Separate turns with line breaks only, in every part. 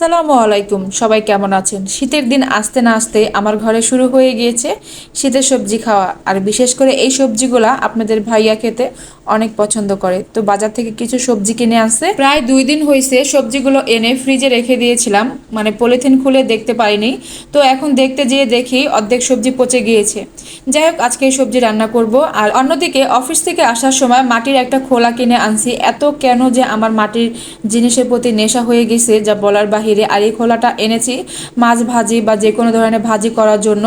আসসালামু আলাইকুম, সবাই কেমন আছেন? শীতের দিন আসতে না আসতে আমার ঘরে শুরু হয়ে গিয়েছে শীতের সবজি খাওয়া। আর বিশেষ করে এই সবজিগুলা আপনাদের ভাইয়া খেতে অনেক পছন্দ করে। তো বাজার থেকে কিছু সবজি কিনে আসছে প্রায় দুই দিন হয়েছে সবজিগুলো এনে ফ্রিজে রেখে দিয়েছিলাম মানে পলিথিন খুলে দেখতে পাইনি। তো এখন দেখতে যেয়ে দেখি অর্ধেক সবজি পচে গিয়েছে। যাই হোক, আজকে এই সবজি রান্না করব। আর অন্যদিকে অফিস থেকে আসার সময় মাটির একটা খোলা কিনে আনছি। এত কেন যে আমার মাটির জিনিসের প্রতি নেশা হয়ে গেছে, যা বলার বাহিরে। আর এই খোলাটা এনেছি মাছ ভাজি বা যে কোনো ধরনের ভাজি করার জন্য।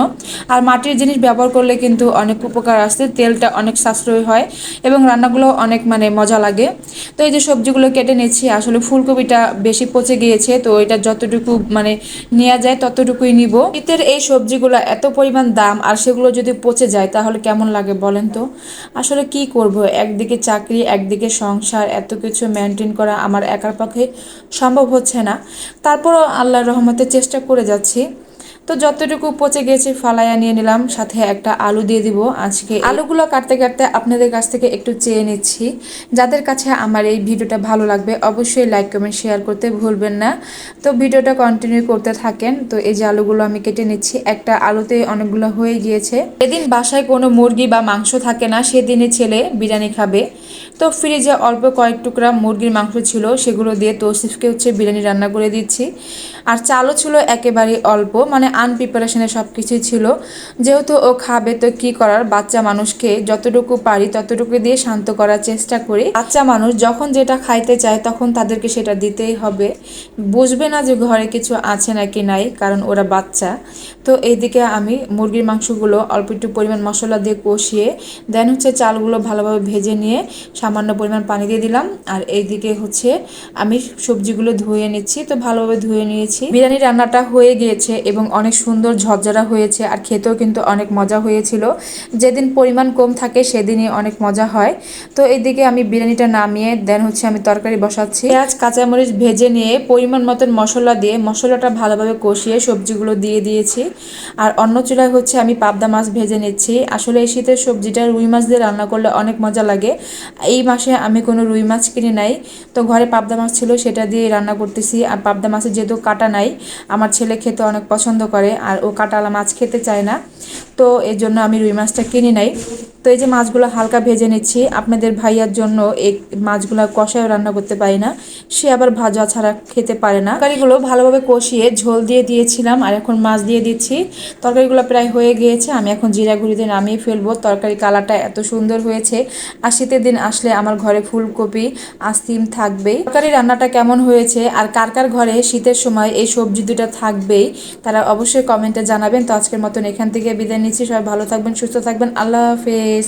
আর মাটির জিনিস ব্যবহার করলে কিন্তু অনেক উপকার আসছে তেলটা অনেক সাশ্রয় হয় এবং রান্নাগুলো অনেক মানে মজা লাগে। তো এই যে সবজিগুলো কেটে নিচ্ছি, আসলে ফুলকপিটা বেশি পচে গিয়েছে, তো এটা যতটুকু মানে নেওয়া যায় ততটুকুই নিব। শীতের এই সবজিগুলো এত পরিমাণ দাম, আর সেগুলো যদি পচে যায় তাহলে কেমন লাগে বলেন তো? আসলে কি করব? একদিকে চাকরি, একদিকে সংসার, এত কিছু মেনটেন করা আমার একার পক্ষে সম্ভব হচ্ছে না। তারপরও আল্লাহর রহমতে চেষ্টা করে যাচ্ছি। তো যতটুকু পচে গেছে ফালাইয়া নিয়ে নিলাম, সাথে একটা আলু দিয়ে দিব। আজকে আলুগুলো কাটতে কাটতে আপনাদের কাছ থেকে একটু চেয়ে নিচ্ছি। যাদের কাছে আমার এই ভিডিওটা ভালো লাগবে, অবশ্যই লাইক, কমেন্ট, শেয়ার করতে ভুলবেন না। তো ভিডিওটা কন্টিনিউ করতে থাকেন। তো এই যে আলুগুলো আমি কেটে নিচ্ছি, একটা আলুতে অনেকগুলো হয়ে গিয়েছে। এদিন বাসায় কোনো মুরগি বা মাংস থাকে না সেদিনই ছেলে বিরিয়ানি খাবে। তো ফ্রিজে অল্প কয়েক টুকরা মুরগির মাংস ছিল, সেগুলো দিয়ে তৌসিফকে হচ্ছে বিরিয়ানি রান্না করে দিচ্ছি। আর চালও ছিল একেবারেই অল্প মানে আনপ্রিপারেশনে সব কিছুই ছিল। যেহেতু ও খাবে তো কি করার? বাচ্চা মানুষকে যতটুকু পারি ততটুকু দিয়ে শান্ত করার চেষ্টা করি। বাচ্চা মানুষ যখন যেটা খাইতে চায় তখন তাদেরকে সেটা দিতেই হবে। বুঝবে না যে ঘরে কিছু আছে নাকি নাই, কারণ ওরা বাচ্চা। তো এইদিকে আমি মুরগির মাংসগুলো অল্প একটু পরিমাণ মশলা দিয়ে কষিয়ে দেন হচ্ছে চালগুলো ভালোভাবে ভেজে নিয়ে সামান্য পরিমাণ পানি দিয়ে দিলাম। আর এইদিকে হচ্ছে আমি সবজিগুলো ধুয়ে নিচ্ছি। তো ভালোভাবে ধুয়ে নিয়েছি। বিরিয়ানি রান্নাটা হয়ে গিয়েছে এবং অনেক সুন্দর ঝরঝরা হয়েছে আর খেতেও কিন্তু অনেক মজা হয়েছিল। যেদিন পরিমাণ কম থাকে সেদিনই অনেক মজা হয়। তো এইদিকে আমি বিরিয়ানিটা নামিয়ে দেন হচ্ছে আমি তরকারি বসাচ্ছি। পেঁয়াজ, কাঁচামরিচ ভেজে নিয়ে পরিমাণ মতন মশলা দিয়ে মশলাটা ভালোভাবে কষিয়ে সবজিগুলো দিয়ে দিয়েছি। আর অন্য চুলায় হচ্ছে আমি পাবদা মাছ ভেজে নিচ্ছি। আসলে এই শীতের সবজিটা রুই মাছ দিয়ে রান্না করলে অনেক মজা লাগে। এই মাসে আমি কোনো রুই মাছ কিনে নাই। তো ঘরে পাবদা মাছ ছিল সেটা দিয়ে রান্না করতেছি। আর পাবদা মাছের যেহেতু কাটা নাই। আমার ছেলে খেতে অনেক পছন্দ করে আর ও কাটালা মাছ খেতে চায় না। তো এর জন্য আমি রুই মাছটা কিনে নাই। তো এই যে মাছগুলো হালকা ভেজে নিচ্ছি। আপনাদের ভাইয়ার জন্য এই মাছগুলো কষায় রান্না করতে পারি না। সে আবার ভাজা ছাড়া খেতে পারে না। তরকারিগুলো ভালোভাবে কষিয়ে ঝোল দিয়ে দিয়েছিলাম আর এখন মাছ দিয়ে দিচ্ছি। তরকারিগুলো প্রায় হয়ে গিয়েছে। আমি এখন জিরা গুঁড়িতে নামিয়ে ফেলব। তরকারি কালারটা এত সুন্দর হয়েছে। আর শীতের দিন আসলে আমার ঘরে ফুলকপি, আস্তিম থাকবেই। তরকারি রান্নাটা কেমন হয়েছে আর কার কার ঘরে শীতের সময় এই সবজি দুটা থাকবেই। তারা অবশ্যই কমেন্টে জানাবেন। তো আজকের মতন এখান থেকে বিদায় নিচ্ছি। সবাই ভালো থাকবেন, সুস্থ থাকবেন। আল্লাহ হাফেজ।